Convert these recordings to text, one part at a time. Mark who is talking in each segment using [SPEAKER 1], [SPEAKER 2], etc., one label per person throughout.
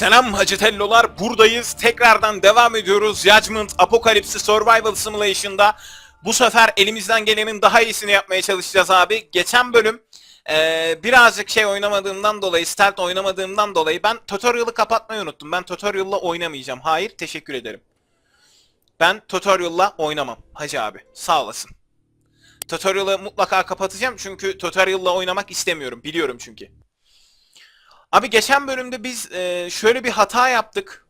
[SPEAKER 1] Selam Hacitellolar buradayız. Tekrardan devam ediyoruz. Judgment Apocalypse Survival Simulation'da. Bu sefer elimizden gelenin daha iyisini yapmaya çalışacağız abi. Geçen bölüm eee, birazcık şey oynamadığımdan dolayı, stealth oynamadığımdan dolayı ben tutorial'ı kapatmayı unuttum. Ben tutorial'la oynamayacağım. Hayır, teşekkür ederim. Ben tutorial'la oynamam Hacı abi. Sağ olasın. Tutorial'ı mutlaka kapatacağım çünkü tutorial'la oynamak istemiyorum. Biliyorum çünkü. Abi geçen bölümde biz e, şöyle bir hata yaptık.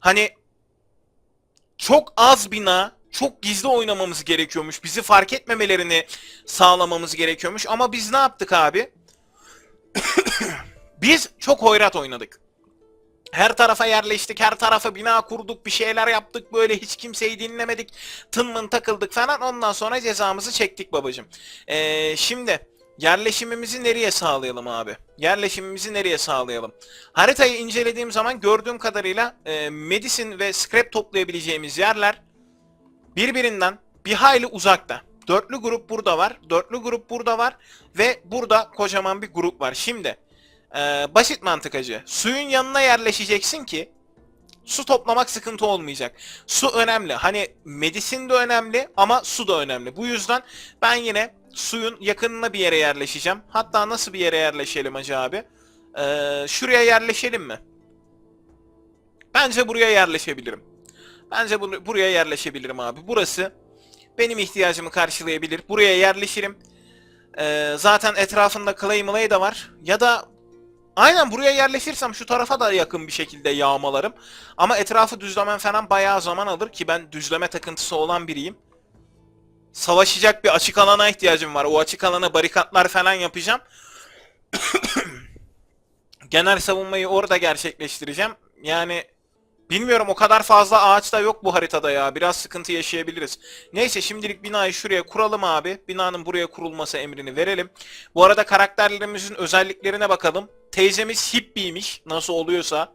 [SPEAKER 1] Hani çok az bina, çok gizli oynamamız gerekiyormuş. Bizi fark etmemelerini sağlamamız gerekiyormuş. Ama biz ne yaptık abi? biz çok hoyrat oynadık. Her tarafa yerleştik, her tarafa bina kurduk, bir şeyler yaptık böyle hiç kimseyi dinlemedik. Tınmın takıldık falan. Ondan sonra cezamızı çektik babacım. Ee, şimdi yerleşimimizi nereye sağlayalım abi? Yerleşimimizi nereye sağlayalım? Haritayı incelediğim zaman gördüğüm kadarıyla e, Medicine ve Scrap toplayabileceğimiz yerler birbirinden bir hayli uzakta. Dörtlü grup burada var, dörtlü grup burada var ve burada kocaman bir grup var. Şimdi e, basit mantık acı. Suyun yanına yerleşeceksin ki su toplamak sıkıntı olmayacak. Su önemli. Hani medisin de önemli ama su da önemli. Bu yüzden ben yine suyun yakınına bir yere yerleşeceğim. Hatta nasıl bir yere yerleşelim acaba abi? Ee, şuraya yerleşelim mi? Bence buraya yerleşebilirim. Bence bunu, buraya yerleşebilirim abi. Burası benim ihtiyacımı karşılayabilir. Buraya yerleşirim. Ee, zaten etrafında clay malay da var. Ya da aynen buraya yerleşirsem şu tarafa da yakın bir şekilde yağmalarım. Ama etrafı düzlemem falan bayağı zaman alır ki ben düzleme takıntısı olan biriyim. Savaşacak bir açık alana ihtiyacım var. O açık alana barikatlar falan yapacağım. Genel savunmayı orada gerçekleştireceğim. Yani bilmiyorum o kadar fazla ağaç da yok bu haritada ya. Biraz sıkıntı yaşayabiliriz. Neyse şimdilik binayı şuraya kuralım abi. Binanın buraya kurulması emrini verelim. Bu arada karakterlerimizin özelliklerine bakalım. Teyzemiz hippiymiş. Nasıl oluyorsa.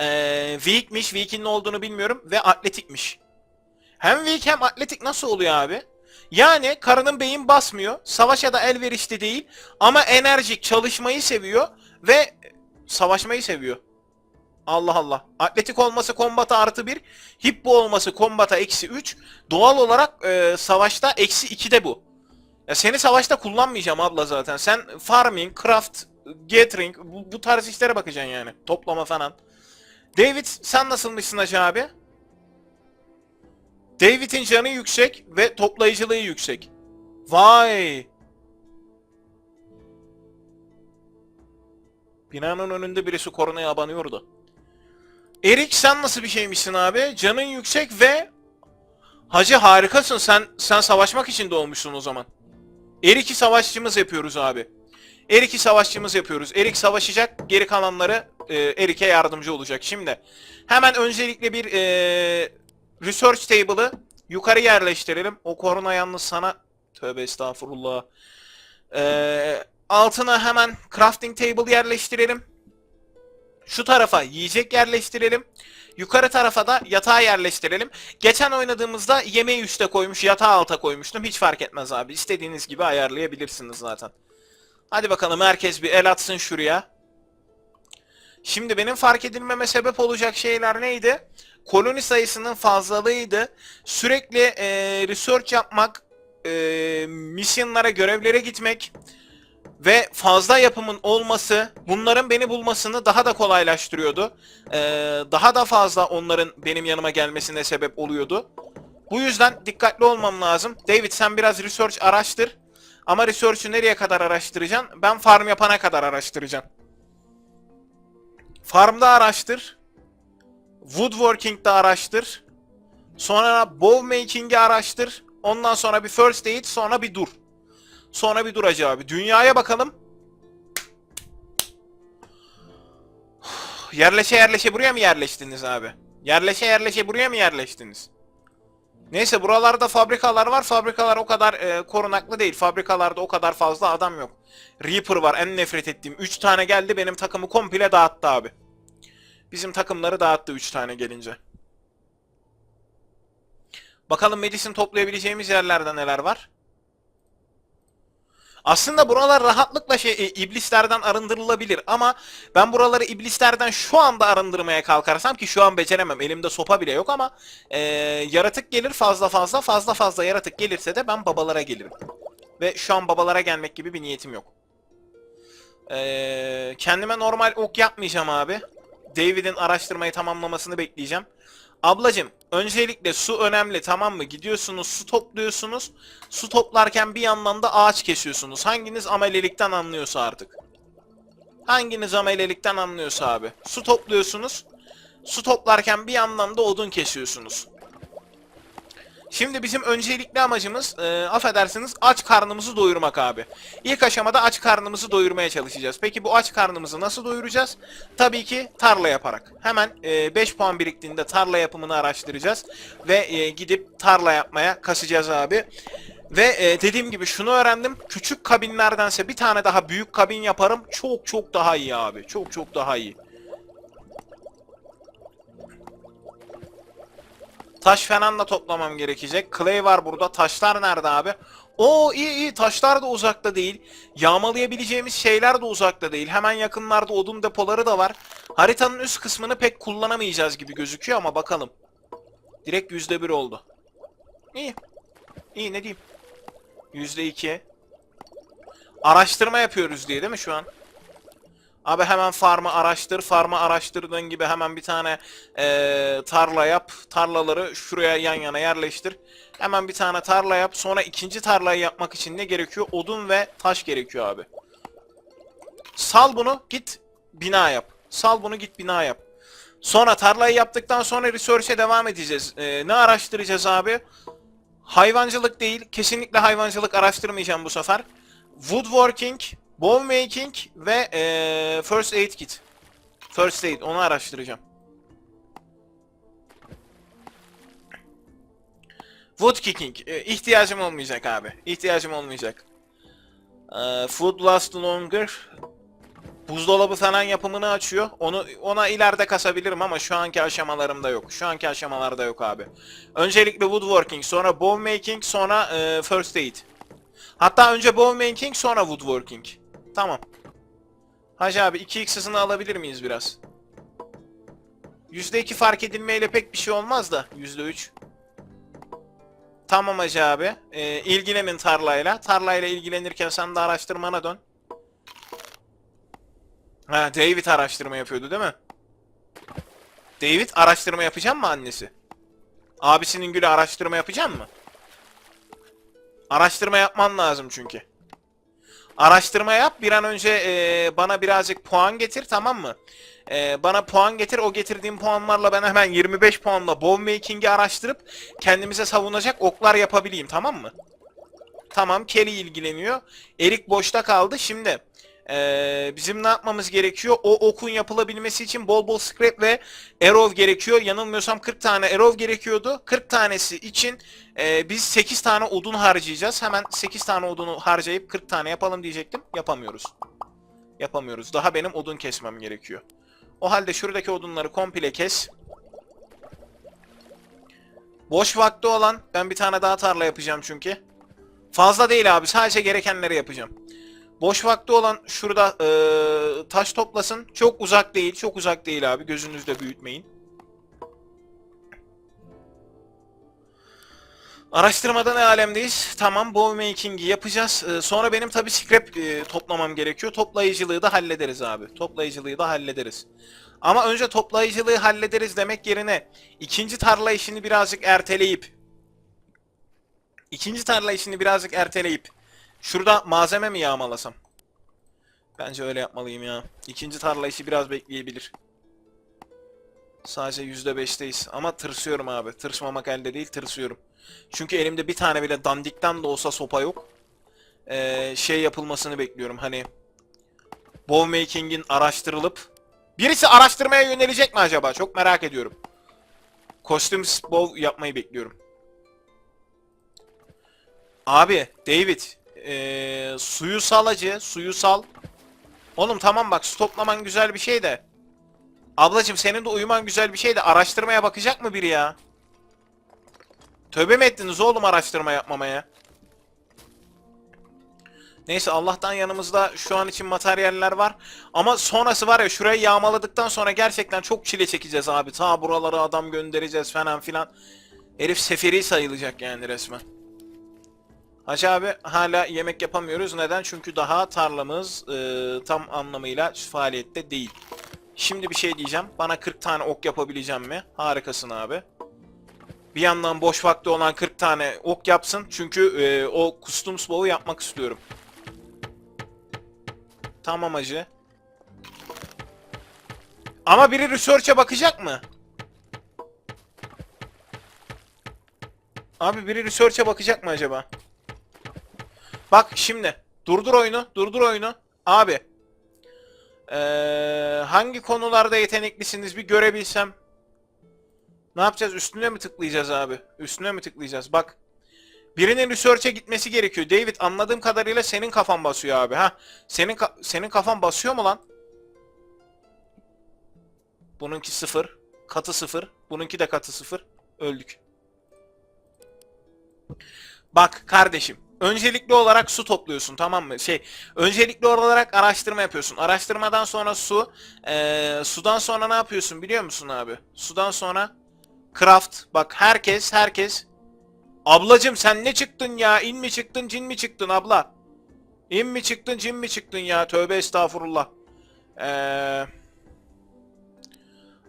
[SPEAKER 1] Ee, weak'miş. Weak'in ne olduğunu bilmiyorum. Ve atletikmiş. Hem weak hem atletik nasıl oluyor abi? Yani karının beyin basmıyor. Savaşa da elverişli değil. Ama enerjik çalışmayı seviyor. Ve savaşmayı seviyor. Allah Allah. Atletik olması kombata artı 1. Hippo olması kombata eksi 3. Doğal olarak e, savaşta eksi 2 de bu. Ya seni savaşta kullanmayacağım abla zaten. Sen farming, craft, gathering bu, bu tarz işlere bakacaksın yani. Toplama falan. David sen nasılmışsın hacı abi? David'in canı yüksek ve toplayıcılığı yüksek. Vay. Binanın önünde birisi koronaya abanıyordu. Erik sen nasıl bir şeymişsin abi? Canın yüksek ve Hacı harikasın. Sen sen savaşmak için doğmuşsun o zaman. Erik'i savaşçımız yapıyoruz abi. Erik'i savaşçımız yapıyoruz. Erik savaşacak. Geri kalanları e, Erik'e yardımcı olacak. Şimdi hemen öncelikle bir e, research table'ı yukarı yerleştirelim. O korona yalnız sana tövbe estağfurullah. E, altına hemen crafting table yerleştirelim. Şu tarafa yiyecek yerleştirelim. Yukarı tarafa da yatağı yerleştirelim. Geçen oynadığımızda yemeği üste koymuş, yatağı alta koymuştum. Hiç fark etmez abi. İstediğiniz gibi ayarlayabilirsiniz zaten. Hadi bakalım herkes bir el atsın şuraya. Şimdi benim fark edilmeme sebep olacak şeyler neydi? Koloni sayısının fazlalığıydı. Sürekli e, research yapmak, e, misyonlara, görevlere gitmek ve fazla yapımın olması bunların beni bulmasını daha da kolaylaştırıyordu. Ee, daha da fazla onların benim yanıma gelmesine sebep oluyordu. Bu yüzden dikkatli olmam lazım. David sen biraz research araştır. Ama research'ü nereye kadar araştıracaksın? Ben farm yapana kadar araştıracağım. Farmda araştır. Woodworking'de araştır. Sonra bow making'i araştır. Ondan sonra bir first aid, sonra bir dur. Sonra bir dur Hacı abi. Dünyaya bakalım. Yerleşe yerleşe buraya mı yerleştiniz abi? Yerleşe yerleşe buraya mı yerleştiniz? Neyse buralarda fabrikalar var. Fabrikalar o kadar e, korunaklı değil. Fabrikalarda o kadar fazla adam yok. Reaper var en nefret ettiğim. 3 tane geldi benim takımı komple dağıttı abi. Bizim takımları dağıttı 3 tane gelince. Bakalım Medicine toplayabileceğimiz yerlerde neler var? Aslında buralar rahatlıkla şey e, iblislerden arındırılabilir ama ben buraları iblislerden şu anda arındırmaya kalkarsam ki şu an beceremem. Elimde sopa bile yok ama e, yaratık gelir fazla fazla fazla fazla yaratık gelirse de ben babalara gelirim. Ve şu an babalara gelmek gibi bir niyetim yok. E, kendime normal ok yapmayacağım abi. David'in araştırmayı tamamlamasını bekleyeceğim. Ablacım öncelikle su önemli tamam mı? Gidiyorsunuz su topluyorsunuz. Su toplarken bir yandan da ağaç kesiyorsunuz. Hanginiz amelelikten anlıyorsa artık. Hanginiz amelelikten anlıyorsa abi. Su topluyorsunuz. Su toplarken bir yandan da odun kesiyorsunuz. Şimdi bizim öncelikli amacımız e, affedersiniz aç karnımızı doyurmak abi. İlk aşamada aç karnımızı doyurmaya çalışacağız. Peki bu aç karnımızı nasıl doyuracağız? Tabii ki tarla yaparak. Hemen 5 puan biriktiğinde tarla yapımını araştıracağız. Ve e, gidip tarla yapmaya kasacağız abi. Ve e, dediğim gibi şunu öğrendim. Küçük kabinlerdense bir tane daha büyük kabin yaparım. Çok çok daha iyi abi. Çok çok daha iyi. Taş falan da toplamam gerekecek. Clay var burada. Taşlar nerede abi? Oo iyi iyi taşlar da uzakta değil. Yağmalayabileceğimiz şeyler de uzakta değil. Hemen yakınlarda odun depoları da var. Haritanın üst kısmını pek kullanamayacağız gibi gözüküyor ama bakalım. Direkt yüzde bir oldu. İyi. İyi ne diyeyim. Yüzde iki. Araştırma yapıyoruz diye değil mi şu an? Abi hemen farmı araştır. Farmı araştırdığın gibi hemen bir tane eee, tarla yap. Tarlaları şuraya yan yana yerleştir. Hemen bir tane tarla yap. Sonra ikinci tarlayı yapmak için ne gerekiyor? Odun ve taş gerekiyor abi. Sal bunu git bina yap. Sal bunu git bina yap. Sonra tarlayı yaptıktan sonra research'e devam edeceğiz. Eee, ne araştıracağız abi? Hayvancılık değil. Kesinlikle hayvancılık araştırmayacağım bu sefer. Woodworking, bow making ve eee, first aid kit. First aid onu araştıracağım. Wood kicking e, ihtiyacım olmayacak abi. İhtiyacım olmayacak. Eee, food last longer. Buzdolabı falan yapımını açıyor. Onu ona ileride kasabilirim ama şu anki aşamalarımda yok. Şu anki aşamalarda yok abi. Öncelikle woodworking, sonra bow making, sonra eee, first aid. Hatta önce bow making, sonra woodworking. Tamam. Hacı abi 2x hızını alabilir miyiz biraz? %2 fark edilmeyle pek bir şey olmaz da %3. Tamam Hacı abi. Ee, ilgilenin tarlayla. Tarlayla ilgilenirken sen de araştırmana dön. Ha David araştırma yapıyordu değil mi? David araştırma yapacak mı annesi? Abisinin gülü araştırma yapacak mı? Araştırma yapman lazım çünkü. Araştırma yap. Bir an önce e, bana birazcık puan getir tamam mı? E, bana puan getir. O getirdiğim puanlarla ben hemen 25 puanla bomb making'i araştırıp kendimize savunacak oklar yapabileyim tamam mı? Tamam Kelly ilgileniyor. Erik boşta kaldı. Şimdi e, bizim ne yapmamız gerekiyor? O okun yapılabilmesi için bol bol scrap ve arrow gerekiyor. Yanılmıyorsam 40 tane arrow gerekiyordu. 40 tanesi için e, biz 8 tane odun harcayacağız. Hemen 8 tane odunu harcayıp 40 tane yapalım diyecektim. Yapamıyoruz. Yapamıyoruz. Daha benim odun kesmem gerekiyor. O halde şuradaki odunları komple kes. Boş vakti olan ben bir tane daha tarla yapacağım çünkü. Fazla değil abi. Sadece gerekenleri yapacağım. Boş vakti olan şurada eee, taş toplasın. Çok uzak değil. Çok uzak değil abi. Gözünüzde büyütmeyin. Araştırmada ne alemdeyiz? Tamam, bow making'i yapacağız. Ee, sonra benim tabii scrap e, toplamam gerekiyor. Toplayıcılığı da hallederiz abi. Toplayıcılığı da hallederiz. Ama önce toplayıcılığı hallederiz demek yerine ikinci tarla işini birazcık erteleyip ikinci tarla işini birazcık erteleyip şurada malzeme mi yağmalasam? Bence öyle yapmalıyım ya. İkinci tarla işi biraz bekleyebilir. Sadece %5'teyiz. Ama tırsıyorum abi. Tırsmamak elde değil, tırsıyorum. Çünkü elimde bir tane bile dandikten de olsa sopa yok. Ee, şey yapılmasını bekliyorum. Hani bow making'in araştırılıp birisi araştırmaya yönelecek mi acaba? Çok merak ediyorum. Kostüm bow yapmayı bekliyorum. Abi, David, ee, suyu sal acı, suyu sal. Oğlum tamam bak, su toplaman güzel bir şey de. Ablacım senin de uyuman güzel bir şey de araştırmaya bakacak mı biri ya? Tövbe mi ettiniz oğlum araştırma yapmamaya? Neyse Allah'tan yanımızda şu an için materyaller var. Ama sonrası var ya şurayı yağmaladıktan sonra gerçekten çok çile çekeceğiz abi. Ta buralara adam göndereceğiz falan filan. Herif seferi sayılacak yani resmen. Hacı abi hala yemek yapamıyoruz. Neden? Çünkü daha tarlamız e, tam anlamıyla faaliyette değil. Şimdi bir şey diyeceğim. Bana 40 tane ok yapabileceğim mi? Harikasın abi. Bir yandan boş vakti olan 40 tane ok yapsın. Çünkü e, o custom bow'u yapmak istiyorum. Tamam hacı. Ama biri research'e bakacak mı? Abi biri research'e bakacak mı acaba? Bak şimdi. Durdur oyunu. Durdur oyunu. Abi. Ee, hangi konularda yeteneklisiniz bir görebilsem. Ne yapacağız? Üstüne mi tıklayacağız abi? Üstüne mi tıklayacağız? Bak. Birinin research'e gitmesi gerekiyor. David anladığım kadarıyla senin kafan basıyor abi. Ha? Senin ka- senin kafan basıyor mu lan? Bununki sıfır. Katı sıfır. Bununki de katı sıfır. Öldük. Bak kardeşim. Öncelikli olarak su topluyorsun tamam mı? Şey, öncelikli olarak araştırma yapıyorsun. Araştırmadan sonra su. eee, sudan sonra ne yapıyorsun biliyor musun abi? Sudan sonra craft. Bak herkes herkes. Ablacım sen ne çıktın ya? İn mi çıktın cin mi çıktın abla? İn mi çıktın cin mi çıktın ya? Tövbe estağfurullah. Eee...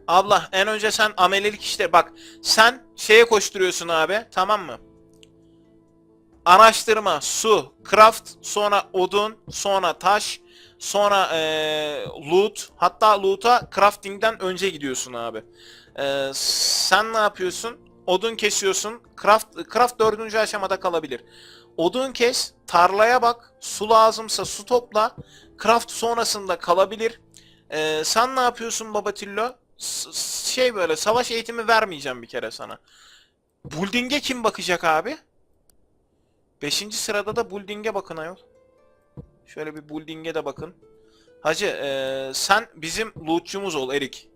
[SPEAKER 1] Abla en önce sen amelelik işte bak sen şeye koşturuyorsun abi tamam mı? Araştırma, su, craft, sonra odun, sonra taş, sonra eee, loot. Hatta loot'a crafting'den önce gidiyorsun abi. Eee, sen ne yapıyorsun? Odun kesiyorsun. Craft, craft dördüncü aşamada kalabilir. Odun kes, tarlaya bak, su lazımsa su topla. Craft sonrasında kalabilir. Eee, sen ne yapıyorsun Babatillo? Şey böyle savaş eğitimi vermeyeceğim bir kere sana. Building'e kim bakacak abi? Beşinci sırada da Building'e bakın ayol. Şöyle bir Building'e de bakın. Hacı eee, sen bizim lootçumuz ol Erik.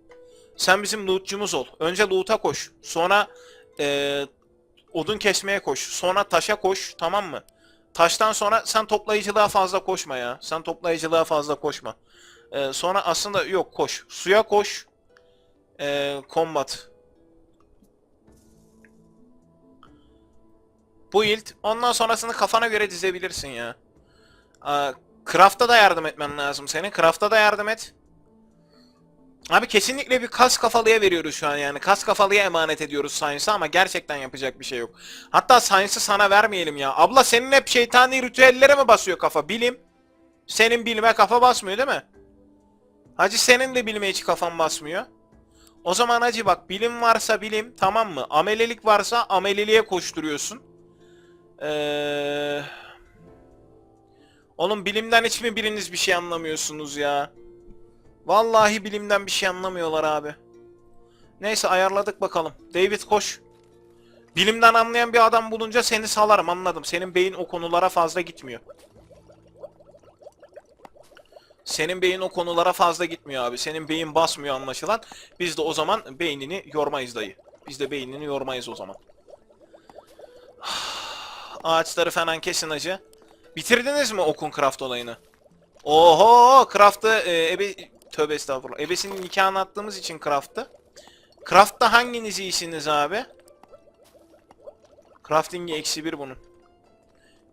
[SPEAKER 1] Sen bizim lootçumuz ol. Önce loot'a koş. Sonra eee, odun kesmeye koş. Sonra taşa koş. Tamam mı? Taştan sonra sen toplayıcılığa fazla koşma ya. Sen toplayıcılığa fazla koşma. Eee, sonra aslında yok koş. Suya koş. Eee combat. Build. Ondan sonrasını kafana göre dizebilirsin ya. Aa, Craft'a da yardım etmen lazım senin. Craft'a da yardım et. Abi kesinlikle bir kas kafalıya veriyoruz şu an yani. Kas kafalıya emanet ediyoruz Science'ı ama gerçekten yapacak bir şey yok. Hatta Science'ı sana vermeyelim ya. Abla senin hep şeytani ritüellere mi basıyor kafa? Bilim. Senin bilime kafa basmıyor değil mi? Hacı senin de bilime hiç kafan basmıyor. O zaman hacı bak bilim varsa bilim tamam mı? Amelelik varsa ameleliğe koşturuyorsun. Eee... Oğlum bilimden hiç mi biriniz bir şey anlamıyorsunuz ya? Vallahi bilimden bir şey anlamıyorlar abi. Neyse ayarladık bakalım. David koş. Bilimden anlayan bir adam bulunca seni salarım anladım. Senin beyin o konulara fazla gitmiyor. Senin beyin o konulara fazla gitmiyor abi. Senin beyin basmıyor anlaşılan. Biz de o zaman beynini yormayız dayı. Biz de beynini yormayız o zaman. Ağaçları falan kesin acı. Bitirdiniz mi okun craft olayını? Oho craft'ı e, ebe... Tövbe estağfurullah. Ebesinin nikahını attığımız için craft'ı. Craft'ta hanginiz iyisiniz abi? Crafting'i eksi bir bunun.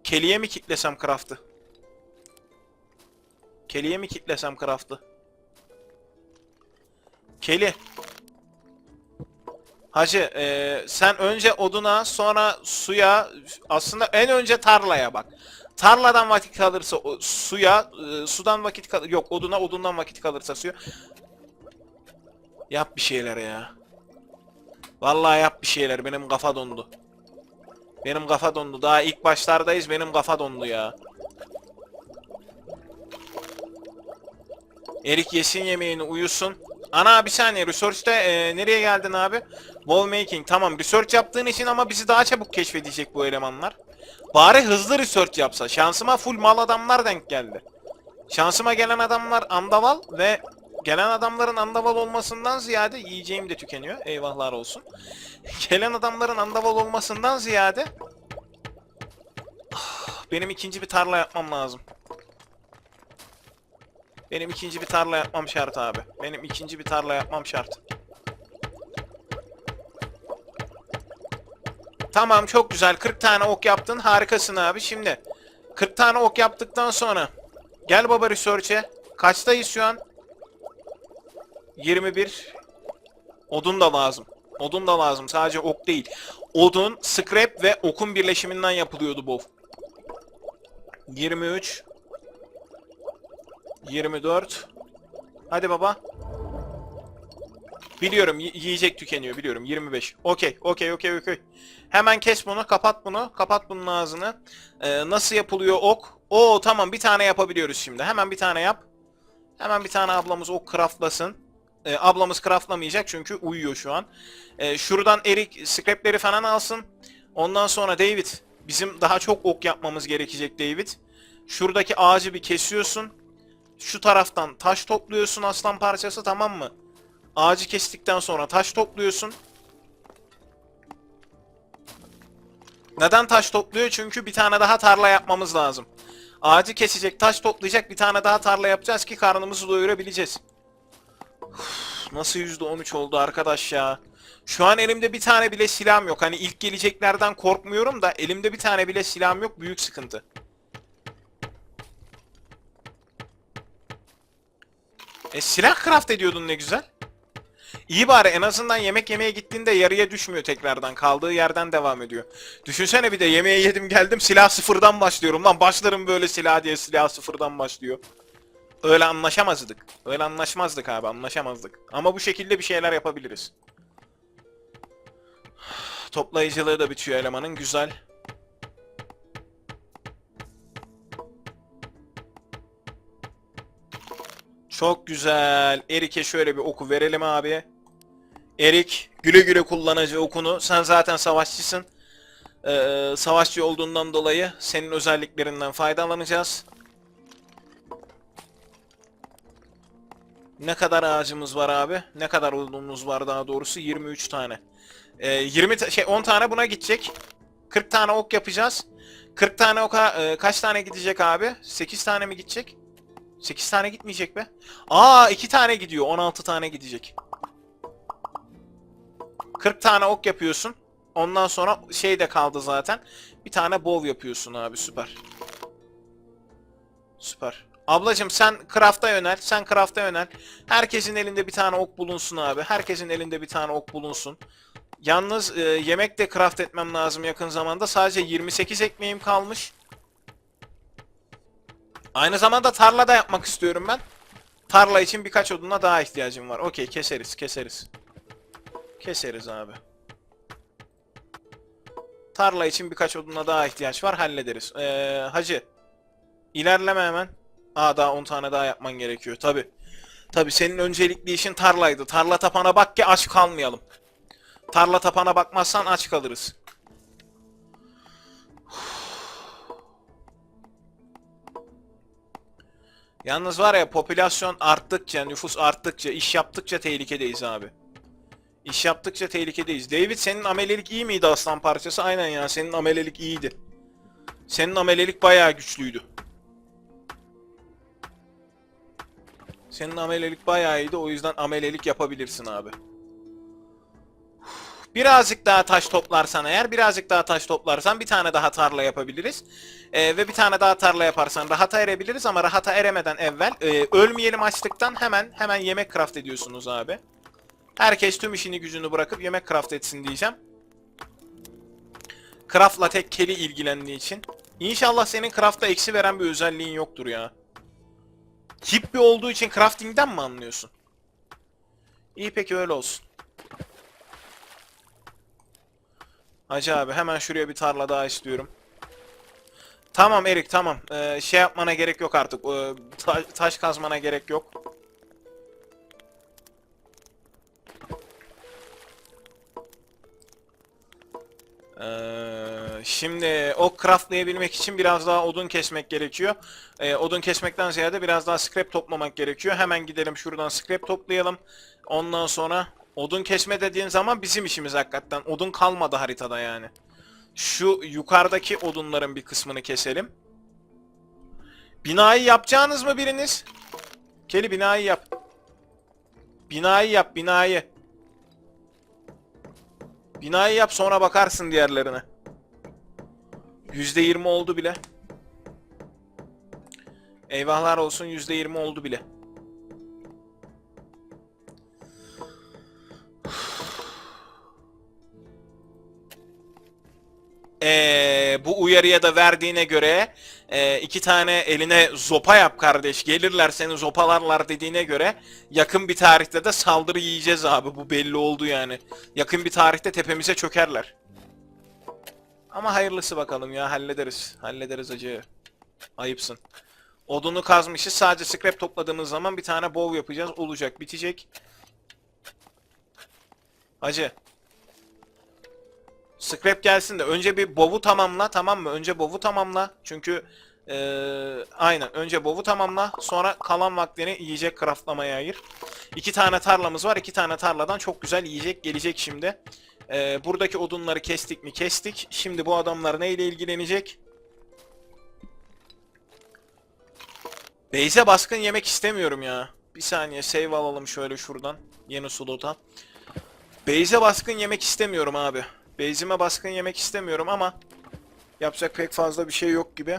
[SPEAKER 1] Keliye mi kitlesem craft'ı? Keliye mi kitlesem craft'ı? Keli. Hacı e, sen önce oduna sonra suya aslında en önce tarlaya bak. Tarladan vakit kalırsa suya, e, sudan vakit kalır yok oduna, odundan vakit kalırsa suya. Yap bir şeyler ya. Vallahi yap bir şeyler. Benim kafa dondu. Benim kafa dondu. Daha ilk başlardayız. Benim kafa dondu ya. Erik yesin yemeğini uyusun. Ana bir saniye research'te e, nereye geldin abi? Wall making tamam research yaptığın için ama bizi daha çabuk keşfedecek bu elemanlar. Bari hızlı research yapsa. Şansıma full mal adamlar denk geldi. Şansıma gelen adamlar andaval ve gelen adamların andaval olmasından ziyade yiyeceğim de tükeniyor. Eyvahlar olsun. Gelen adamların andaval olmasından ziyade Ah, benim ikinci bir tarla yapmam lazım. Benim ikinci bir tarla yapmam şart abi. Benim ikinci bir tarla yapmam şart. Tamam çok güzel. 40 tane ok yaptın. Harikasın abi. Şimdi 40 tane ok yaptıktan sonra gel baba research'e. Kaçtayız şu an? 21. Odun da lazım. Odun da lazım. Sadece ok değil. Odun, scrap ve okun birleşiminden yapılıyordu bu. 23. 24. Hadi baba. Biliyorum yiyecek tükeniyor biliyorum 25. Okey okey okey okey. Hemen kes bunu kapat bunu kapat bunun ağzını. Ee, nasıl yapılıyor ok? Oo tamam bir tane yapabiliyoruz şimdi. Hemen bir tane yap. Hemen bir tane ablamız ok craftlasın. Ee, ablamız craftlamayacak çünkü uyuyor şu an. Ee, şuradan erik scrapleri falan alsın. Ondan sonra David bizim daha çok ok yapmamız gerekecek David. Şuradaki ağacı bir kesiyorsun. Şu taraftan taş topluyorsun aslan parçası tamam mı? Ağacı kestikten sonra taş topluyorsun. Neden taş topluyor? Çünkü bir tane daha tarla yapmamız lazım. Ağacı kesecek, taş toplayacak, bir tane daha tarla yapacağız ki karnımızı doyurabileceğiz. Uf, nasıl %13 oldu arkadaş ya? Şu an elimde bir tane bile silahım yok. Hani ilk geleceklerden korkmuyorum da elimde bir tane bile silahım yok. Büyük sıkıntı. E silah craft ediyordun ne güzel. İyi bari en azından yemek yemeye gittiğinde yarıya düşmüyor tekrardan. Kaldığı yerden devam ediyor. Düşünsene bir de yemeğe yedim geldim silah sıfırdan başlıyorum. Lan başlarım böyle silah diye silah sıfırdan başlıyor. Öyle anlaşamazdık. Öyle anlaşmazdık abi anlaşamazdık. Ama bu şekilde bir şeyler yapabiliriz. Toplayıcılığı da bitiyor elemanın güzel. Çok güzel. Erik'e şöyle bir oku verelim abi. Erik güle güle kullanıcı okunu. Sen zaten savaşçısın. Ee, savaşçı olduğundan dolayı senin özelliklerinden faydalanacağız. Ne kadar ağacımız var abi? Ne kadar odunumuz var daha doğrusu? 23 tane. Ee, 20 ta- şey 10 tane buna gidecek. 40 tane ok yapacağız. 40 tane oka e, kaç tane gidecek abi? 8 tane mi gidecek? 8 tane gitmeyecek be. Aa 2 tane gidiyor. 16 tane gidecek. 40 tane ok yapıyorsun. Ondan sonra şey de kaldı zaten. Bir tane bow yapıyorsun abi süper. Süper. Ablacım sen craft'a yönel. Sen craft'a yönel. Herkesin elinde bir tane ok bulunsun abi. Herkesin elinde bir tane ok bulunsun. Yalnız e, yemek de craft etmem lazım yakın zamanda. Sadece 28 ekmeğim kalmış. Aynı zamanda tarla da yapmak istiyorum ben. Tarla için birkaç oduna daha ihtiyacım var. Okey keseriz keseriz. Keseriz abi. Tarla için birkaç oduna daha ihtiyaç var hallederiz. Ee, hacı. İlerleme hemen. Aa daha 10 tane daha yapman gerekiyor tabi. Tabi senin öncelikli işin tarlaydı. Tarla tapana bak ki aç kalmayalım. Tarla tapana bakmazsan aç kalırız. Yalnız var ya popülasyon arttıkça, nüfus arttıkça, iş yaptıkça tehlikedeyiz abi. İş yaptıkça tehlikedeyiz. David senin amelelik iyi miydi aslan parçası? Aynen ya senin amelelik iyiydi. Senin amelelik bayağı güçlüydü. Senin amelelik bayağı iyiydi o yüzden amelelik yapabilirsin abi. Birazcık daha taş toplarsan eğer, birazcık daha taş toplarsan bir tane daha tarla yapabiliriz. Ee, ve bir tane daha tarla yaparsan rahata erebiliriz ama rahata eremeden evvel e, ölmeyelim açlıktan hemen hemen yemek craft ediyorsunuz abi. Herkes tüm işini gücünü bırakıp yemek craft etsin diyeceğim. Craft'la tek keli ilgilendiği için. İnşallah senin craft'a eksi veren bir özelliğin yoktur ya. Tip bir olduğu için crafting'den mi anlıyorsun? İyi peki öyle olsun. Hacı abi hemen şuraya bir tarla daha istiyorum. Tamam Erik tamam. Ee, şey yapmana gerek yok artık. Ee, ta- taş kazmana gerek yok. Ee, şimdi o craftlayabilmek için biraz daha odun kesmek gerekiyor. Ee, odun kesmekten ziyade biraz daha scrap toplamak gerekiyor. Hemen gidelim şuradan scrap toplayalım. Ondan sonra odun kesme dediğin zaman bizim işimiz hakikaten. Odun kalmadı haritada yani. Şu yukarıdaki odunların bir kısmını keselim. Binayı yapacağınız mı biriniz? Keli binayı yap. Binayı yap binayı. Binayı yap sonra bakarsın diğerlerine. %20 oldu bile. Eyvahlar olsun %20 oldu bile. Ee, bu uyarıya da verdiğine göre e, iki tane eline zopa yap kardeş. Gelirler seni zopalarlar dediğine göre yakın bir tarihte de saldırı yiyeceğiz abi. Bu belli oldu yani. Yakın bir tarihte tepemize çökerler. Ama hayırlısı bakalım ya hallederiz. Hallederiz acı. Ayıpsın. Odunu kazmışız. Sadece scrap topladığımız zaman bir tane bow yapacağız. Olacak. Bitecek. Hacı. Scrap gelsin de önce bir bow'u tamamla tamam mı? Önce bow'u tamamla. Çünkü eee, aynen önce bow'u tamamla. Sonra kalan vaktini yiyecek craftlamaya ayır. İki tane tarlamız var. İki tane tarladan çok güzel yiyecek gelecek şimdi. Eee, buradaki odunları kestik mi? Kestik. Şimdi bu adamlar neyle ilgilenecek? Beyze baskın yemek istemiyorum ya. Bir saniye save alalım şöyle şuradan. Yeni slota. Beyze baskın yemek istemiyorum abi. Beyzime baskın yemek istemiyorum ama yapacak pek fazla bir şey yok gibi.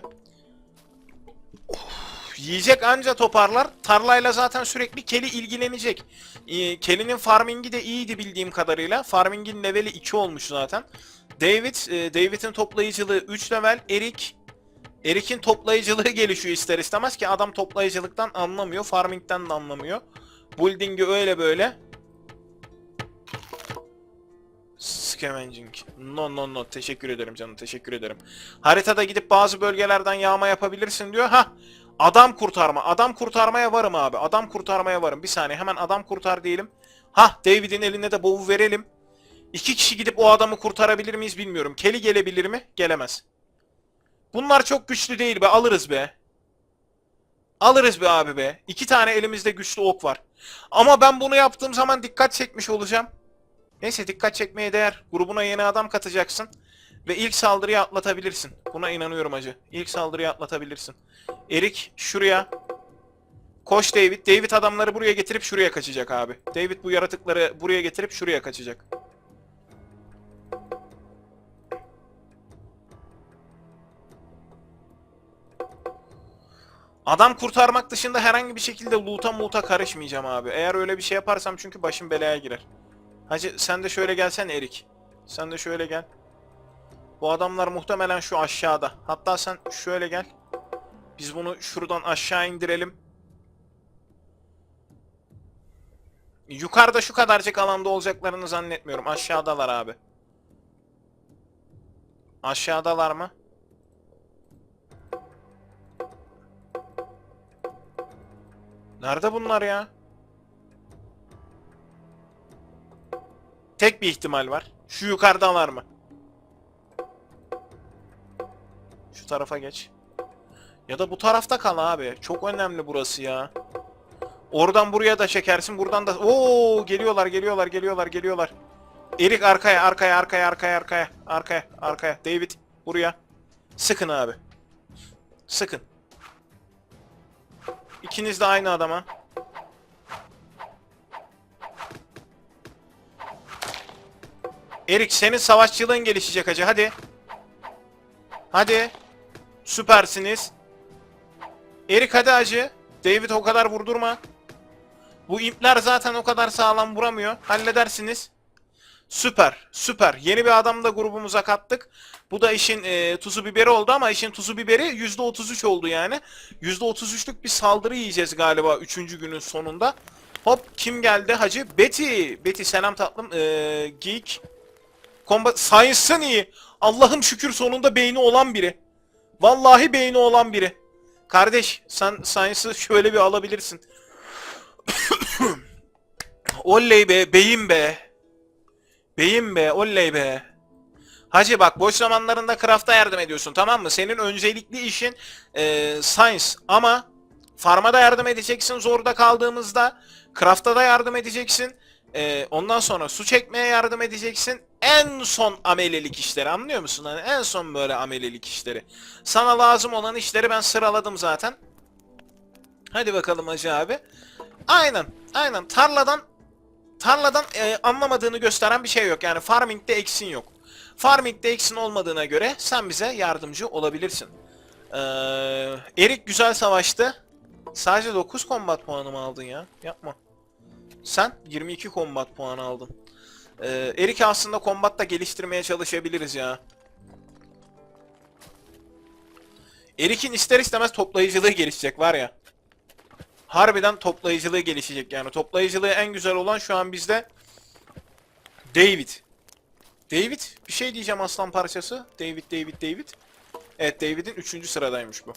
[SPEAKER 1] Of, yiyecek anca toparlar. Tarlayla zaten sürekli Keli ilgilenecek. Ee, Kelly'nin farmingi de iyiydi bildiğim kadarıyla. Farmingin leveli 2 olmuş zaten. David, e, David'in toplayıcılığı 3 level. Erik, Erik'in toplayıcılığı gelişiyor ister istemez ki adam toplayıcılıktan anlamıyor. Farming'den de anlamıyor. Building'i öyle böyle. Scavenging. No no no. Teşekkür ederim canım. Teşekkür ederim. Haritada gidip bazı bölgelerden yağma yapabilirsin diyor. Ha. Adam kurtarma. Adam kurtarmaya varım abi. Adam kurtarmaya varım. Bir saniye hemen adam kurtar diyelim. Ha David'in eline de bovu verelim. İki kişi gidip o adamı kurtarabilir miyiz bilmiyorum. Kelly gelebilir mi? Gelemez. Bunlar çok güçlü değil be. Alırız be. Alırız be abi be. İki tane elimizde güçlü ok var. Ama ben bunu yaptığım zaman dikkat çekmiş olacağım. Neyse dikkat çekmeye değer. Grubuna yeni adam katacaksın. Ve ilk saldırıyı atlatabilirsin. Buna inanıyorum acı. İlk saldırıyı atlatabilirsin. Erik şuraya. Koş David. David adamları buraya getirip şuraya kaçacak abi. David bu yaratıkları buraya getirip şuraya kaçacak. Adam kurtarmak dışında herhangi bir şekilde loot'a muta karışmayacağım abi. Eğer öyle bir şey yaparsam çünkü başım belaya girer. Hacı sen de şöyle gelsen Erik. Sen de şöyle gel. Bu adamlar muhtemelen şu aşağıda. Hatta sen şöyle gel. Biz bunu şuradan aşağı indirelim. Yukarıda şu kadarcık alanda olacaklarını zannetmiyorum. Aşağıdalar abi. Aşağıdalar mı? Nerede bunlar ya? Tek bir ihtimal var. Şu yukarıdalar mı? Şu tarafa geç. Ya da bu tarafta kal abi. Çok önemli burası ya. Oradan buraya da çekersin. Buradan da... Oo geliyorlar, geliyorlar, geliyorlar, geliyorlar. Erik arkaya, arkaya, arkaya, arkaya, arkaya, arkaya, arkaya. David buraya. Sıkın abi. Sıkın. İkiniz de aynı adama. Erik senin savaşçılığın gelişecek hacı hadi. Hadi. Süpersiniz. Erik hadi hacı. David o kadar vurdurma. Bu impler zaten o kadar sağlam vuramıyor. Halledersiniz. Süper, süper. Yeni bir adam da grubumuza kattık. Bu da işin e, tuzu biberi oldu ama işin tuzu biberi %33 oldu yani. %33'lük bir saldırı yiyeceğiz galiba 3. günün sonunda. Hop kim geldi hacı? Betty. Betty selam tatlım. Ee, geek. Combat Science'ın iyi. Allah'ım şükür sonunda beyni olan biri. Vallahi beyni olan biri. Kardeş sen Science'ı şöyle bir alabilirsin. Oley be beyim be. Beyim be oley be. Hacı bak boş zamanlarında craft'a yardım ediyorsun tamam mı? Senin öncelikli işin e, science ama farm'a da yardım edeceksin zorda kaldığımızda. Craft'a da yardım edeceksin. E, ondan sonra su çekmeye yardım edeceksin. En son amelelik işleri anlıyor musun? Hani en son böyle amelelik işleri. Sana lazım olan işleri ben sıraladım zaten. Hadi bakalım Hacı abi. Aynen. Aynen. Tarladan tarladan e, anlamadığını gösteren bir şey yok. Yani farming'de eksin yok. Farming'de eksin olmadığına göre sen bize yardımcı olabilirsin. Ee, Erik güzel savaştı. Sadece 9 combat puanı mı aldın ya? Yapma. Sen 22 combat puanı aldın. Ee, Erik aslında combat'ta geliştirmeye çalışabiliriz ya. Erik'in ister istemez toplayıcılığı gelişecek var ya. Harbiden toplayıcılığı gelişecek yani. Toplayıcılığı en güzel olan şu an bizde David. David bir şey diyeceğim aslan parçası. David David David. Evet David'in 3. sıradaymış bu.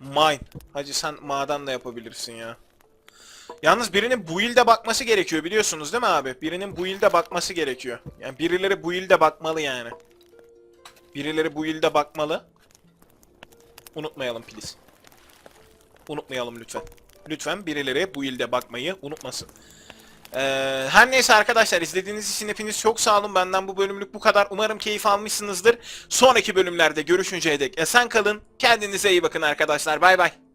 [SPEAKER 1] Mine. Hacı sen maden de yapabilirsin ya. Yalnız birinin bu ilde bakması gerekiyor biliyorsunuz değil mi abi? Birinin bu ilde bakması gerekiyor. Yani birileri bu ilde bakmalı yani. Birileri bu ilde bakmalı. Unutmayalım please. Unutmayalım lütfen. Lütfen birileri bu ilde bakmayı unutmasın. Ee, her neyse arkadaşlar izlediğiniz için hepiniz çok sağ olun. Benden bu bölümlük bu kadar. Umarım keyif almışsınızdır. Sonraki bölümlerde görüşünceye dek esen kalın. Kendinize iyi bakın arkadaşlar. Bay bay.